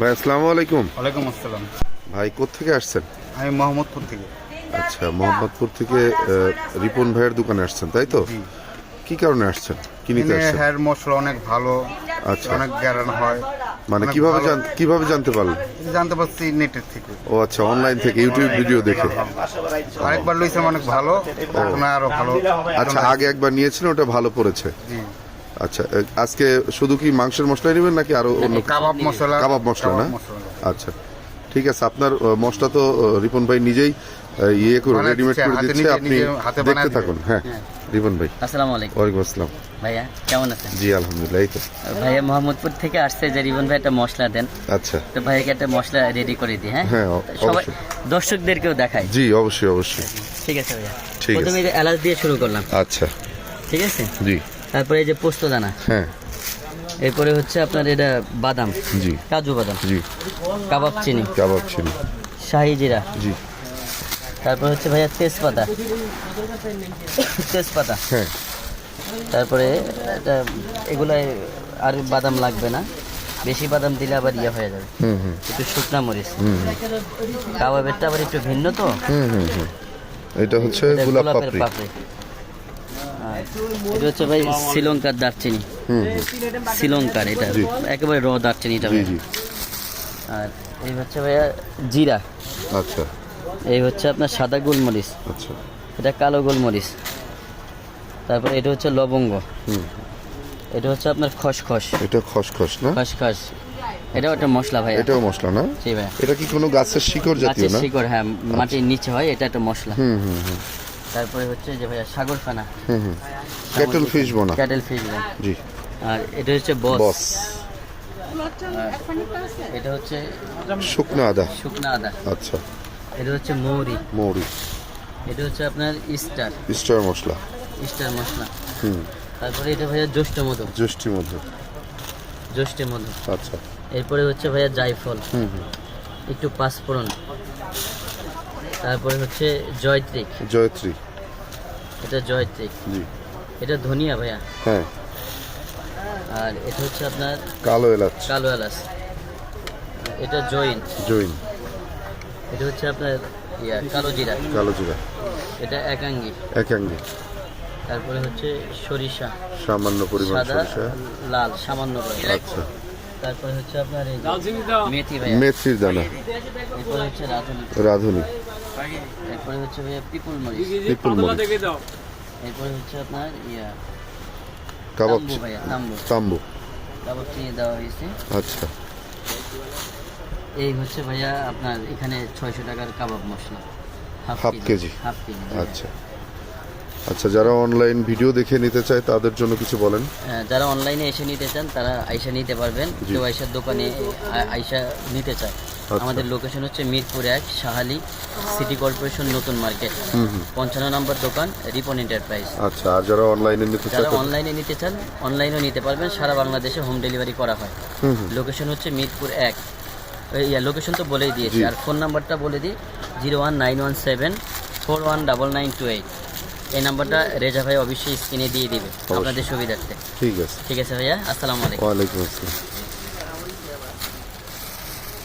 ভাই আসসালামু আলাইকুম। ওয়ালাইকুম আসসালাম। ভাই কোত্থেকে আসছেন? আমি মোহাম্মদপুর থেকে। আচ্ছা মোহাম্মদপুর থেকে রিপন ভাইয়ের দোকানে আসছেন তাই তো? কি কারণে আসছেন? কি নিতে আসছেন? হেয়ার মশলা অনেক ভালো আচ্ছা। অনেক গ্যারান হয় মানে কীভাবে কীভাবে জানতে পারলেন? জানতে পারছি নেটের থেকে। ও আচ্ছা অনলাইন থেকে ইউটিউব ভিডিও দেখে। আরেকবার লইছিলাম অনেক ভালো। এখন আরও ভালো। আচ্ছা আগে একবার নিয়েছিলেন ওটা ভালো পড়েছে। জি। আচ্ছা আজকে শুধু কি মাংসের মশলাই নেবেন নাকি আরও অন্য কাবাব মশলা। কাবাব মশলা না? আচ্ছা ঠিক আছে আপনার মশলা তো রিপন ভাই নিজেই ইয়ে করে রেডিমেড করে দিচ্ছে আপনি দেখতে থাকুন। হ্যাঁ রিপন ভাই। আসসালামু আলাইকুম। ওয়ালাইকুম আসসালাম। ভাইয়া কেমন আছেন? জি আলহামদুলিল্লাহ এই তো। ভাইয়া মোহাম্মদপুর থেকে আসছে যে রিবন ভাই একটা মশলা দেন। আচ্ছা। তো ভাইয়াকে একটা মশলা রেডি করে দিই হ্যাঁ? হ্যাঁ, সবাই অবশ্যই। দর্শকদেরকেও দেখাই। জি অবশ্যই অবশ্যই। ঠিক আছে ভাইয়া। ঠিক আছে। প্রথমে এলাচ দিয়ে শুরু করলাম। আচ্ছা। ঠিক আছে? জি। তারপরে এই যে পোস্ত দানা। হ্যাঁ। এরপরে হচ্ছে আপনার এটা বাদাম। জি। কাজু বাদাম। জি। কাবাব চিনি। কাবাব চিনি। শাহি জিরা। জি। তারপরে হচ্ছে ভাইয়া তেজপাতা। তেজপাতা। হ্যাঁ। তারপরে এগুলা আর বাদাম লাগবে না। বেশি বাদাম দিলে আবার ইয়ে হয়ে যাবে। হুম হুম। একটু শুকনা মরিচ। কাবাবেরটা আবার একটু ভিন্ন তো? হুম হুম হুম। এটা হচ্ছে গোলাপ পাপড়ি। এটা হচ্ছে ভাই শ্রীলঙ্কার দারচিনি। শ্রীলঙ্কার এটা। একেবারে র দারচিনি এটা আর এই হচ্ছে ভাইয়া জিরা। আচ্ছা। এই হচ্ছে আপনার সাদা গোলমরিচ। আচ্ছা। এটা কালো গোলমরিচ। তারপরে এটা হচ্ছে লবঙ্গ। হুম। এটা হচ্ছে আপনার খসখস। এটা খসখস না? খসখস। এটাও একটা মশলা ভাই এটাও মশলা না? জি ভাই এটা কি কোনো গাছের শিকড় জাতীয় না? গাছের শিকড় হ্যাঁ মাটির নিচে হয় এটা একটা মশলা। হুম হুম হুম। তারপরে হচ্ছে যে ভাইয়া সাগর ফানা হুম। হুম ক্যাটল ফিশ বোনা ক্যাটেল ফিশ জি। আর এটা হচ্ছে বস। বস। এটা হচ্ছে শুকনো আদা। শুকনা আদা। আচ্ছা। এটা হচ্ছে মৌরি। মৌরি। এটা হচ্ছে আপনার স্টার স্টার মশলা। স্টার মশলা। হুম। তারপরে এটা ভাইয়া জ্যৈষ্ঠ মধু। জ্যৈষ্ঠী মধ্যে জ্যৈষ্ঠ মধু। আচ্ছা। এরপরে হচ্ছে ভাইয়া জায়ফল। হুম হুম। একটু পাঁচফোড়ন। তারপরে হচ্ছে জয়ত্রিক। জয়ত্রী এটা জয়ত্রিক। জি। এটা ধনিয়া ভাইয়া? হ্যাঁ। আর এটা হচ্ছে আপনার কালো এলাচ। কালো এলাচ। এটা জৈন জৈন এটা হচ্ছে আপনার ইয়া কালো জিরা। কালো জিরা। এটা একাঙ্গি একাঙ্গি তারপরে হচ্ছে সরিষা। সামান্য পরিমাণ সাদা সরিষা। লাল সামান্য করে আচ্ছা। তারপরে হচ্ছে আপনার এই মেথি ভাইয়া। মেথির দানা। এরপরে হচ্ছে রাঁধুনি। রাঁধুনি। এরপরে হচ্ছে ভাইয়া পিপুল মরিচ পিপুল মরিচ এরপরে হচ্ছে আপনার ইয়া কাবাব ভাইয়া তাম্বু। তাম্বু। কাবাব চিনি দেওয়া হয়েছে। আচ্ছা। এই হচ্ছে ভাইয়া আপনার এখানে ছয়শো টাকার কাবাব মশলা। Half K G. Half K G আচ্ছা। আচ্ছা যারা অনলাইন ভিডিও দেখে নিতে চায় তাদের জন্য কিছু বলেন। হ্যাঁ, যারা অনলাইনে এসে নিতে চান তারা আইসা নিতে পারবেন। কেউ আইসার দোকানে আ- আইসা নিতে চায়। আমাদের লোকেশন হচ্ছে মিরপুর এক সাহালি সিটি কর্পোরেশন নতুন মার্কেট। পঞ্চান্ন নম্বর দোকান রিপন এন্টারপ্রাইজ। আচ্ছা আর যারা অনলাইনে নিতে চায় যারা অনলাইনে নিতে চান অনলাইনেও নিতে পারবেন সারা বাংলাদেশে হোম ডেলিভারি করা হয়। লোকেশন হচ্ছে মিরপুর এক। ইয়া লোকেশন তো বলেই দিয়েছি। আর ফোন নাম্বারটা বলে দিই zero one nine one seven four one double nine two eight এই নাম্বারটা রেজা ভাই অবশ্যই স্ক্রিনে দিয়ে দিবে আপনাদের সুবিধার্থে। ঠিক আছে। ঠিক আছে ভাইয়া আসসালামু আলাইকুম। ওয়ালাইকুম আসসালাম।